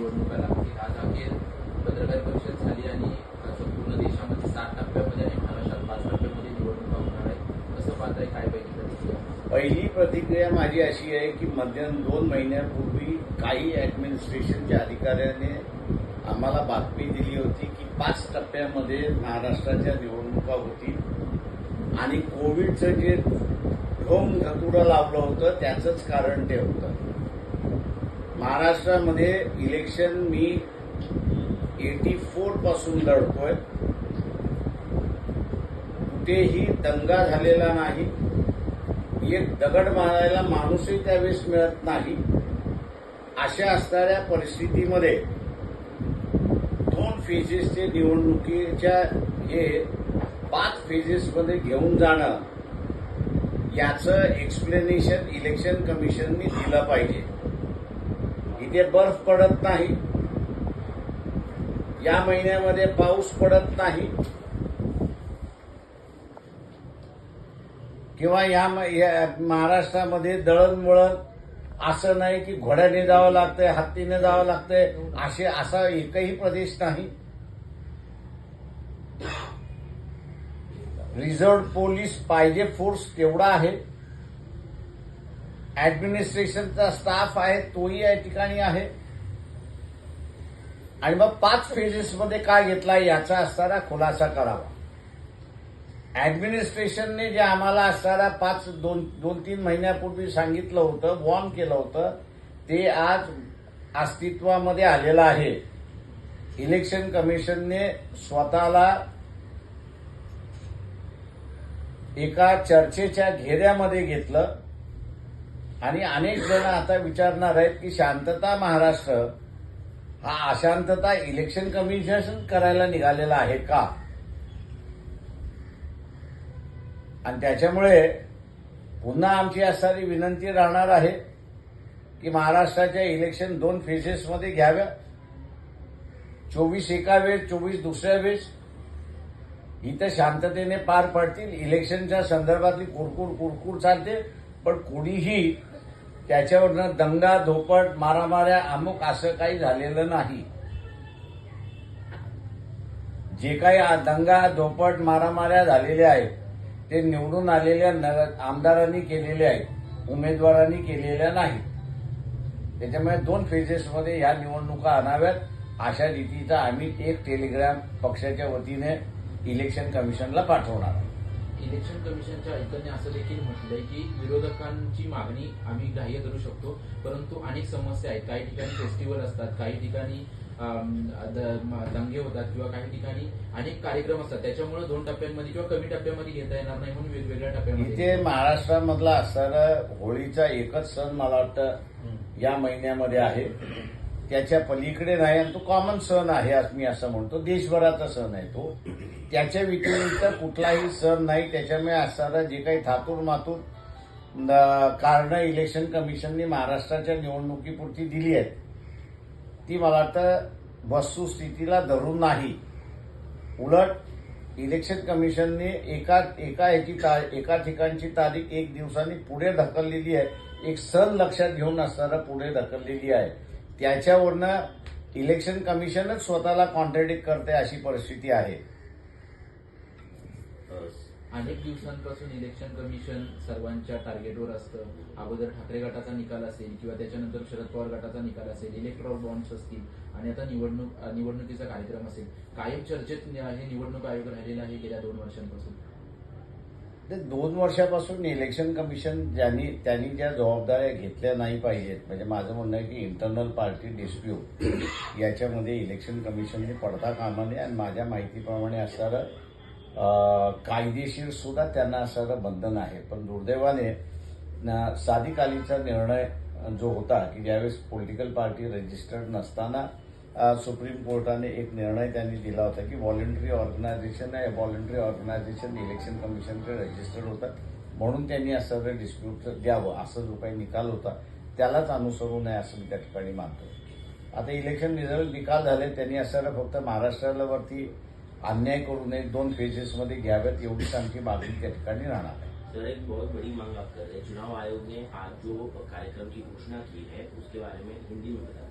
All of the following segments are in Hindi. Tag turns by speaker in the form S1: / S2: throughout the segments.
S1: निवडणुका लागतील. आज अखेर पत्रकार परिषद झाली आणि संपूर्ण देशामध्ये सात टप्प्यामध्ये आणि महाराष्ट्रात पाच टप्प्यामध्ये निवडणुका होणार असं कसं पाहताय? काय पैकी प्रतिक्रिया
S2: पहिली प्रतिक्रिया माझी अशी आहे की मध्यान दोन महिन्यापूर्वी काही ऍडमिनिस्ट्रेशनच्या अधिकाऱ्याने आम्हाला बातमी दिली होती की पाच टप्प्यामध्ये महाराष्ट्राच्या निवडणुका होतील. आणि कोविडचं जे ढोम धतुडं लावलं होतं त्याचंच कारण ते होतं. महाराष्ट्रामध्ये इलेक्शन मी एटी फोरपासून लढतोय. कुठेही दंगा झालेला नाही. एक दगड मारायला माणूसही त्यावेळेस मिळत नाही. अशा असणाऱ्या परिस्थितीमध्ये दोन फेजेसचे निवडणुकीच्या हे पाच फेजेसमध्ये घेऊन जाणं याचं एक्सप्लेनेशन इलेक्शन कमिशननी दिलं पाहिजे. तिथे बर्फ पडत नाही या महिन्यामध्ये पाऊस पडत नाही किंवा या या महाराष्ट्रामध्ये दळणवळण असं नाही की घोड्याने जावं लागतंय हत्तीने जावं लागतंय असे असा एकही प्रदेश नाही. रिझर्व पोलीस पाहिजे फोर्स तेवढा आहे ऍडमिनिस्ट्रेशनचा स्टाफ आहे तोही या ठिकाणी आहे. आणि मग पाच फेजेसमध्ये काय घेतला याचा असणारा खुलासा करावा. ऍडमिनिस्ट्रेशनने जे आम्हाला असणारा पाच दोन दोन तीन महिन्यापूर्वी सांगितलं होतं वॉर्न केलं होतं ते आज अस्तित्वामध्ये आलेलं आहे. इलेक्शन कमिशनने स्वतःला एका चर्चेच्या घेऱ्यामध्ये घेतलं. आणि अनेक जण आता विचारणार आहेत की शांतता महाराष्ट्र हा अशांतता इलेक्शन कमिशन करायला निघालेला आहे का? आणि त्याच्यामुळे पुन्हा आमची असणारी विनंती राहणार आहे की महाराष्ट्राच्या इलेक्शन दोन फेजेसमध्ये घ्याव्या. चोवीस एका वेळेस चोवीस दुसऱ्या वेळेस. इथं शांततेने पार पडतील. इलेक्शनच्या संदर्भातली कुरकुर कुरकुर चालते. पण कोणीही त्याच्यावरनं दंगा धोपट मारामाऱ्या अमुक असं काही झालेलं नाही. जे काही दंगा धोपट मारामाऱ्या झालेल्या आहेत ते निवडून आलेल्या नगर आमदारांनी केलेले आहेत उमेदवारांनी केलेल्या नाहीत. त्याच्यामुळे दोन फेजेसमध्ये ह्या निवडणुका आणाव्यात. अशा रीतीचा आम्ही एक टेलिग्राम पक्षाच्या वतीने इलेक्शन कमिशनला पाठवणार आहोत.
S1: इलेक्शन कमिशनच्या ऐकण्याने असं देखील म्हटलंय की विरोधकांची मागणी आम्ही ग्राह्य धरू शकतो परंतु अनेक समस्या आहेत. काही ठिकाणी फेस्टिवल असतात काही ठिकाणी दंगे होतात किंवा काही ठिकाणी अनेक कार्यक्रम असतात. त्याच्यामुळे दोन टप्प्यांमध्ये किंवा कमी टप्प्यामध्ये घेता येणार नाही म्हणून वेगवेगळ्या टप्प्यामध्ये
S2: इथे महाराष्ट्रामधला असणारा होळीचा एकच सण मला वाटतं या महिन्यामध्ये आहे. त्याच्या पलीकडे नाही आणि तो कॉमन सण आहे मी असं म्हणतो. देशभराचा सण आहे तो. त्याच्या व्यतिरिक्त कुठलाही सण नाही. त्याच्यामुळे असणारा जे काही थातूर मातूर कारण इलेक्शन कमिशनने महाराष्ट्राच्या निवडणुकीपुरती दिली आहेत. ती मला वाटतं वस्तुस्थितीला धरून नाही. उलट इलेक्शन कमिशनने एका एका याची ता- एका ठिकाणची तारीख एक दिवसांनी पुढे ढकललेली आहे. एक सण लक्षात घेऊन असताना पुढे ढकललेली आहे. त्याच्यावरनं इलेक्शन कमिशनच स्वतःला कॉन्ट्रॅडिक्ट करते अशी परिस्थिती आहे.
S1: अनेक दिवसांपासून इलेक्शन कमिशन सर्वांच्या टार्गेटवर असतं. अगोदर ठाकरे गटाचा निकाल असेल किंवा त्याच्यानंतर शरद पवार गटाचा निकाल असेल इलेक्ट्रॉल बॉन्ड्स असतील आणि आता निवडणूक निवडणुकीचा कार्यक्रम असेल. कायम चर्चेत हे निवडणूक आयोग राहिलेला आहे गेल्या दोन वर्षांपासून.
S2: दोन वर्षापासून इलेक्शन कमिशन ज्यांनी त्यांनी ज्या जबाबदाऱ्या घेतल्या नाही पाहिजेत म्हणजे माझं म्हणणं आहे की इंटरनल पार्टी डिस्प्यूट याच्यामध्ये इलेक्शन कमिशनने पडता कामा नये आणि माझ्या माहितीप्रमाणे असणारं कायदेशीर सुद्धा त्यांना असणारं बंधन आहे. पण दुर्दैवाने न- साधिकालीचा निर्णय जो होता की ज्यावेळेस पॉलिटिकल पार्टी रजिस्टर्ड नसताना सुप्रीम कोर्टाने एक निर्णय त्यांनी दिला होता की व्हॉलेंटरी ऑर्गनायझेशन आहे. व्हॉलेंटरी ऑर्गनायझेशन इलेक्शन कमिशनकडे रजिस्टर्ड होतात. म्हणून त्यांनी असं डिस्प्यूट द्यावं असं जो काही निकाल होता त्यालाच अनुसरू नये असं मी त्या ठिकाणी मानतो. आता इलेक्शन रिझल्ट निकाल झाले त्यांनी असं फक्त महाराष्ट्राला वरती अन्याय करू नये दोन फेजेसमध्ये घ्याव्यात एवढीच आमची मागणी त्या ठिकाणी राहणार आहे.
S3: सर एक बहुत बड़ी मांग आप कर रहे हैं। चुनाव आयोग ने आज जो कार्यक्रम की घोषणा की है उसके बारे में हिंदी में
S2: बताया।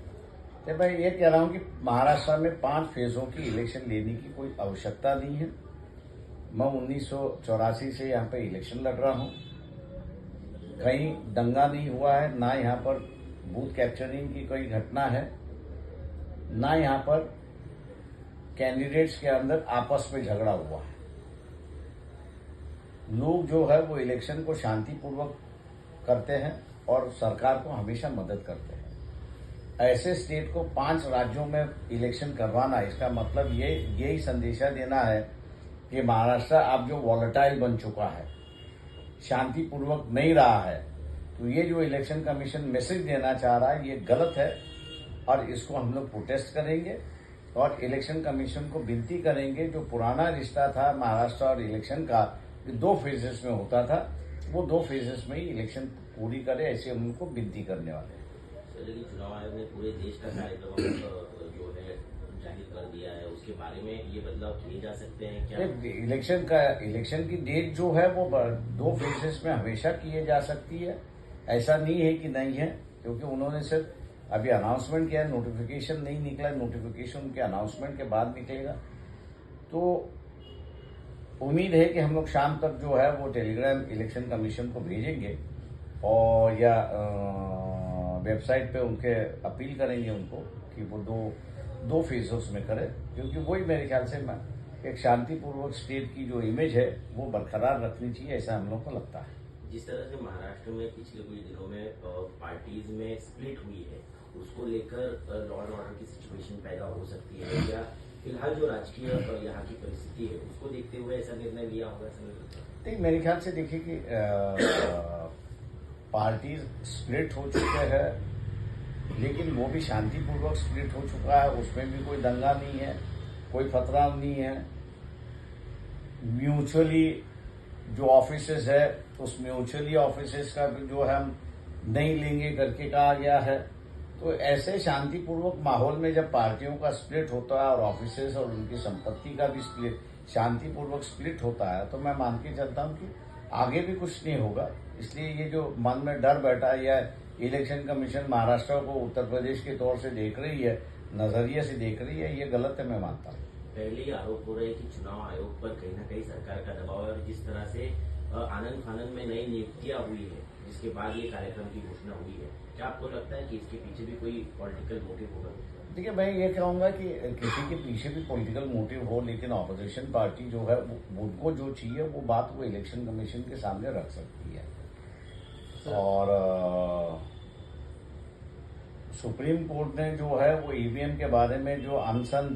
S2: मैं ये कह रहा हूँ कि महाराष्ट्र में पाँच फेजों की इलेक्शन लेने की कोई आवश्यकता नहीं है। मैं उन्नीस सौ चौरासी से यहाँ पे इलेक्शन लड़ रहा हूँ। कहीं दंगा नहीं हुआ है, ना यहाँ पर बूथ कैप्चरिंग की कोई घटना है, ना यहाँ पर कैंडिडेट्स के अंदर आपस में झगड़ा हुआ है। लोग जो है वो इलेक्शन को शांतिपूर्वक करते हैं और सरकार को हमेशा मदद करते हैं। ऐसे स्टेट को पाँच राज्यों में इलेक्शन करवाना इसका मतलब ये, यही संदेशा देना है कि महाराष्ट्र अब जो वॉलेटाइल बन चुका है, शांतिपूर्वक नहीं रहा है तो ये जो इलेक्शन कमीशन मैसेज देना चाह रहा है, ये गलत है और इसको हम लोग प्रोटेस्ट करेंगे और इलेक्शन कमीशन को विनती करेंगे। जो पुराना रिश्ता था महाराष्ट्र और इलेक्शन का दो फेजेस में होता था, वो दो फेजेस में ही इलेक्शन पूरी करे, ऐसे हम उनको विनती करने वाले हैं।
S3: लेकिन चुनाव आयोग ने पूरे देश का कार्यक्रम जो है ज़ाहिर कर दिया है। उसके बारे में ये बदलाव किए जा सकते हैं? क्या
S2: इलेक्शन का, इलेक्शन की डेट जो है वो दो फेजेस में हमेशा किए जा सकती है। ऐसा नहीं है कि नहीं है, क्योंकि उन्होंने सिर्फ़ अभी अनाउंसमेंट किया है नोटिफिकेशन नहीं निकला नोटिफिकेशन उनके अनाउंसमेंट के बाद निकलेगा। तो उम्मीद है कि हम लोग शाम तक जो है वो टेलीग्राम इलेक्शन कमीशन को भेजेंगे और या वेबसाइट पे उनके अपील करेंगे उनको कि वो दो दो फेजों में करें क्योंकि वही मेरे ख्याल से मैं एक शांतिपूर्वक स्टेट की जो इमेज है वो बरकरार रखनी चाहिए ऐसा हम लोग को लगता है।
S3: जिस तरह से महाराष्ट्र में पिछले कुछ दिनों में पार्टीज़ में स्प्लिट हुई है उसको लेकर लॉ एंड ऑर्डर की सिचुएशन पैदा हो सकती है या फ़िलहाल जो राजकीय यहाँ की परिस्थिति है उसको देखते हुए ऐसा निर्णय लिया होगा ऐसा नहीं
S2: मेरे ख्याल से देखिए कि पार्टी स्प्लिट हो चुके हैं, लेकिन वो भी शांतिपूर्वक स्प्लिट हो चुका है, उसमें भी कोई दंगा नहीं है, कोई खतरा नहीं है। म्यूचुअली जो ऑफिसेस है, उस म्यूचुअली ऑफिसेस का जो है हम नहीं लेंगे करके कहा गया है। तो ऐसे शांतिपूर्वक माहौल में जब पार्टियों का स्प्लिट होता है और ऑफिसेस और उनकी संपत्ति का भी स्प्लिट, शांतिपूर्वक स्प्लिट होता है तो मैं मान के चलता हूँ कि आगे भी कुछ नहीं होगा। इसलिए ये जो मन में डर बैठा है, या इलेक्शन कमीशन महाराष्ट्र को उत्तर प्रदेश के तौर से देख रही है, नज़रिए से देख रही है, ये गलत है, मैं मानता हूँ।
S3: पहले आरोप हो रहे हैं कि चुनाव आयोग पर कहीं ना कहीं सरकार का दबाव है, और जिस तरह से आनंद फानंद में नई नियुक्तियाँ हुई है, जिसके बाद ये कार्यक्रम की घोषणा हुई है। क्या आपको लगता है कि इसके पीछे भी कोई पॉलिटिकल मोटिव होगा?
S2: देखिए मैं ये कहूँगा कि किसी के पीछे भी पॉलिटिकल मोटिव हो लेकिन ऑपोजिशन पार्टी जो है उनको जो चाहिए वो बात वो इलेक्शन कमीशन के सामने रख सकती है। और अ, सुप्रीम कोर्ट ने जो है वो ईवीएम के बारे में जो अनसन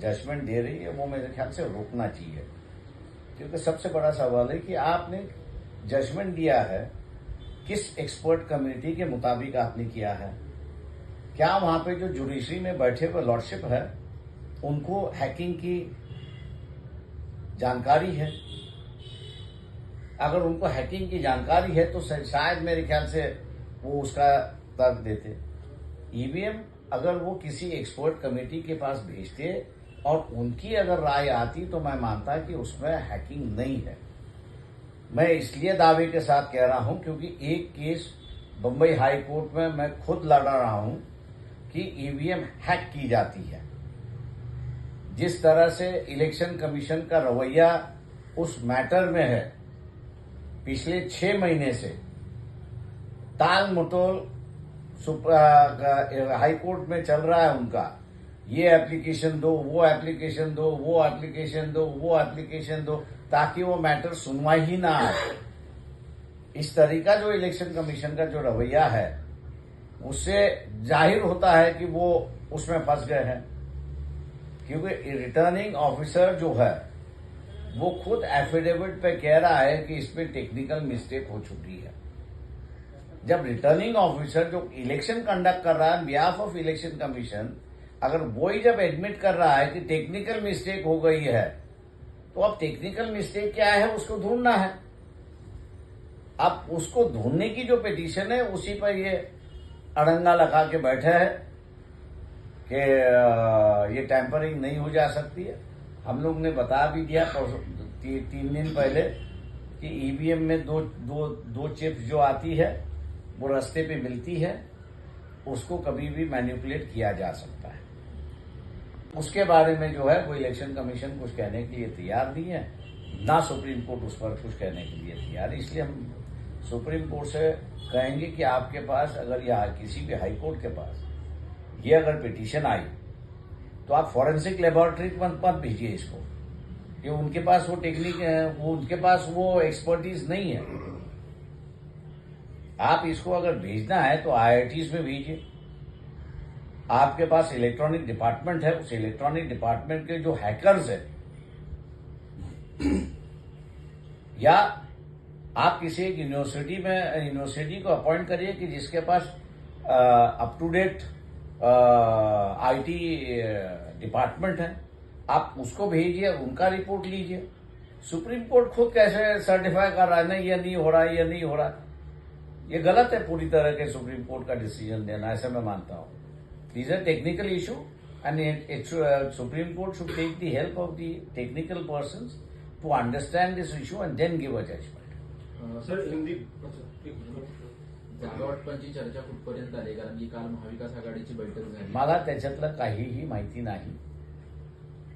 S2: जजमेंट दे रही है वो मेरे ख्याल से रोकना चाहिए। क्योंकि सबसे बड़ा सवाल है कि आपने जजमेंट दिया है किस एक्सपर्ट कम्युनिटी के मुताबिक आपने किया है? क्या वहाँ पे जो जुडिशरी में बैठे हुए लॉर्डशिप है, उनको हैकिंग की जानकारी है? अगर उनको हैकिंग की जानकारी है तो शायद मेरे ख्याल से वो उसका तर्क देते। ईवीएम अगर वो किसी एक्सपर्ट कमेटी के पास भेजते और उनकी अगर राय आती तो मैं मानता कि उसमें हैकिंग नहीं है। मैं इसलिए दावे के साथ कह रहा हूँ क्योंकि एक केस बम्बई हाई कोर्ट में मैं खुद लड़ रहा हूँ कि ईवीएम हैक की जाती है। जिस तरह से इलेक्शन कमीशन का रवैया उस मैटर में है, पिछले छह महीने से ताल मटोल हाई कोर्ट में चल रहा है उनका। ये एप्लीकेशन दो, वो एप्लीकेशन दो, वो एप्लीकेशन दो, वो एप्लीकेशन दो, ताकि वो मैटर सुनवाई ही ना आए। इस तरीका जो इलेक्शन कमीशन का जो रवैया है, उससे ज़ाहिर होता है कि वो उसमें फंस गए हैं। क्योंकि रिटर्निंग ऑफिसर जो है, वो खुद एफिडेविट पे कह रहा है कि इसमें टेक्निकल मिस्टेक हो चुकी है। जब रिटर्निंग ऑफिसर जो इलेक्शन कंडक्ट कर रहा है बिहाफ ऑफ़ इलेक्शन कमीशन अगर वो ही जब एडमिट कर रहा है कि टेक्निकल मिस्टेक हो गई है तो अब टेक्निकल मिस्टेक क्या है? उसको ढूंढना है। अब उसको ढूँढने की जो पिटीशन है उसी पर ये अड़ंगा लगा के बैठे हैं कि ये टैंपरिंग नहीं हो जा सकती है। हम लोग ने बता भी दिया ती, तीन दिन पहले कि ईवीएम में दो दो दो चिप्स जो आती है वो रास्ते पे मिलती है उसको कभी भी मैनिपुलेट किया जा सकता है। उसके बारे में जो है वो इलेक्शन कमीशन कुछ कहने के लिए तैयार नहीं है, ना सुप्रीम कोर्ट उस पर कुछ कहने के लिए तैयार है। इसलिए हम सुप्रीम कोर्ट से कहेंगे कि आपके पास, अगर या किसी भी हाई कोर्ट के पास ये अगर पिटीशन आई तो आप फॉरेंसिक लेबोरेटरी मत मत भेजिए इसको। कि उनके पास वो टेक्निक वो उनके पास वो एक्सपर्टीज नहीं है। आप इसको अगर भेजना है तो आईआईटीज में भेजिए। आपके पास इलेक्ट्रॉनिक डिपार्टमेंट है, उस इलेक्ट्रॉनिक डिपार्टमेंट के जो हैकर्स है, या आप किसी एक यूनिवर्सिटी में यूनिवर्सिटी को अपॉइंट करिए कि जिसके पास up to date IT department है, आप उसको भेजिए, उनका रिपोर्ट लीजिए। सुप्रीम कोर्ट खुद कैसे सर्टिफाई कर रहा है, नहीं, ये नहीं हो रहा है ये नहीं हो रहा। है ये गलत है पूरी तरह के सुप्रीम कोर्ट का डिसीज़न देना, ऐसे मैं मानता हूँ। These are technical issue and it, it uh, Supreme Court should take the help of the technical persons to understand this issue and then give
S4: a judgment. Uh, sir, in
S1: the... जागावाटपांची चर्चा कुठपर्यंत आली कारण की काल महाविकास आघाडीची बैठक झाली
S2: मला त्याच्यातलं काहीही माहिती नाही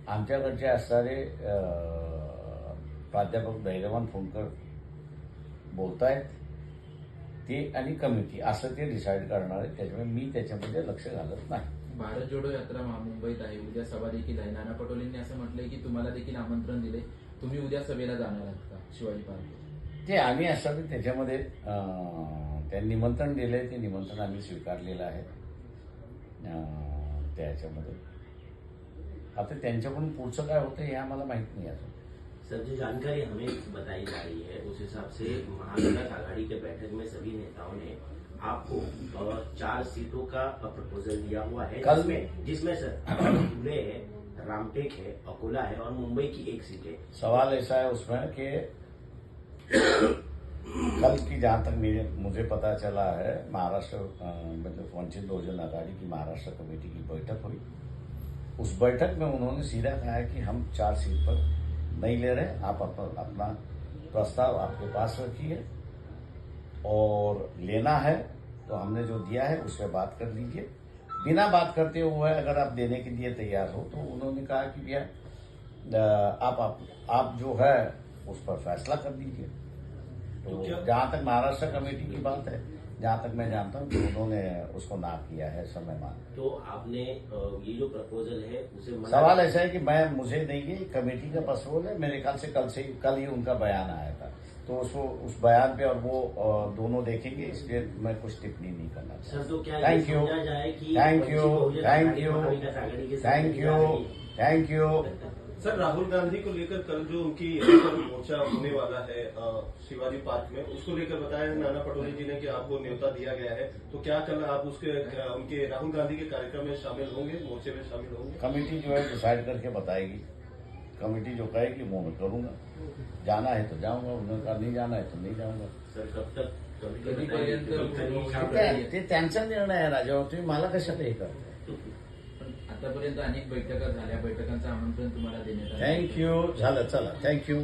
S2: आमच्याकडचे असणारे प्राध्यापक धैर्यवान फोनकर बोलतायत ते आणि कमिटी असं ते डिसाईड करणार आहे. त्याच्यामुळे मी त्याच्यामध्ये लक्ष घालत नाही.
S1: भारत जोडो यात्रा मुंबईत आहे. उद्या सभा देखील आहे. नाना पटोलेंनी असं म्हटलंय की तुम्हाला देखील आमंत्रण दिले तुम्ही उद्या सभेला जाणार आहात का शिवाजी पार्क
S2: ते आम्ही असं त्याच्यामध्ये अं, त्यांनी निमंत्रण दिलंय. ते निमंत्रण आम्ही स्वीकारलेलं आहे. त्याच्यामध्ये. आता त्यांच्याकडून पुढचं काय होतं हे आम्हाला माहीत नाही अजून.
S3: सर जो जानकारी हमें बताई जा रही है उस हिसाब से महाविकास आघाड़ी के बैठक में सभी नेताओं ने आपको चार सीटों का प्रपोजल दिया हुआ है
S2: कल-
S3: जिसमें जिसमें सर धुले है रामटेक है अकोला है और मुंबई की एक सीट है।
S2: सवाल ऐसा है उसमें कि कल की जहाँ तक मुझे पता चला है महाराष्ट्र मतलब वंचित बहुजन आघाड़ी की महाराष्ट्र कमेटी की बैठक हुई। उस बैठक में उन्होंने सीधा कहा है कि हम चार सीट पर नहीं ले रहे आप अपना अपना प्रस्ताव आपके पास रखिए। और लेना है तो हमने जो दिया है उस पर बात कर लीजिए। बिना बात करते हुए अगर आप देने के लिए तैयार हो तो उन्होंने कहा कि भैया आप, आप आप जो है उस पर फैसला कर दीजिए। तो
S4: तो
S2: जहाँ तक महाराष्ट्र कमेटी की बात है जहाँ तक मैं जानता हूँ उन्होंने उसको ना किया है समय मान
S3: तो आपने ये जो प्रपोजल है उसे मना
S2: सवाल ऐसा है कि मैं मुझे नहीं है कमेटी का पसरोल है मेरे ख्याल से कल से कल ही उनका बयान आया था। तो उसको उस बयान पे और वो दोनों देखेंगे इसलिए मैं कुछ टिप्पणी नहीं करना
S3: सर तो क्या
S2: thank
S3: you
S2: thank you thank you thank you thank you
S4: sir Rahul Gandhi को लेकर कल जो उनकी मोर्चा होने वाला है शिवाजी पार्क में उसको लेकर बताया है नाना पटोले जी ने कि आपको न्योता दिया गया है। तो क्या कल आप उसके उनके राहुल गांधी के कार्यक्रम में शामिल होंगे मोर्चे में शामिल होंगे?
S2: कमेटी जो है डिसाइड करके बताएगी। कमेटी जो कहेगी वो मैं करूँगा। जाना है तो जाऊँगा उन्होंने कहा नहीं जाना है तो नहीं जाऊँगा।
S3: सर कब तक
S2: ते ते त्यांचा निर्णय आहे राजा तुम्ही मला कशाला हे
S1: आतापर्यंत अनेक बैठका झाल्या. बैठकांचं आमंत्रण तुम्हाला देण्यात आलं.
S2: थँक्यू झालं चला. थँक्यू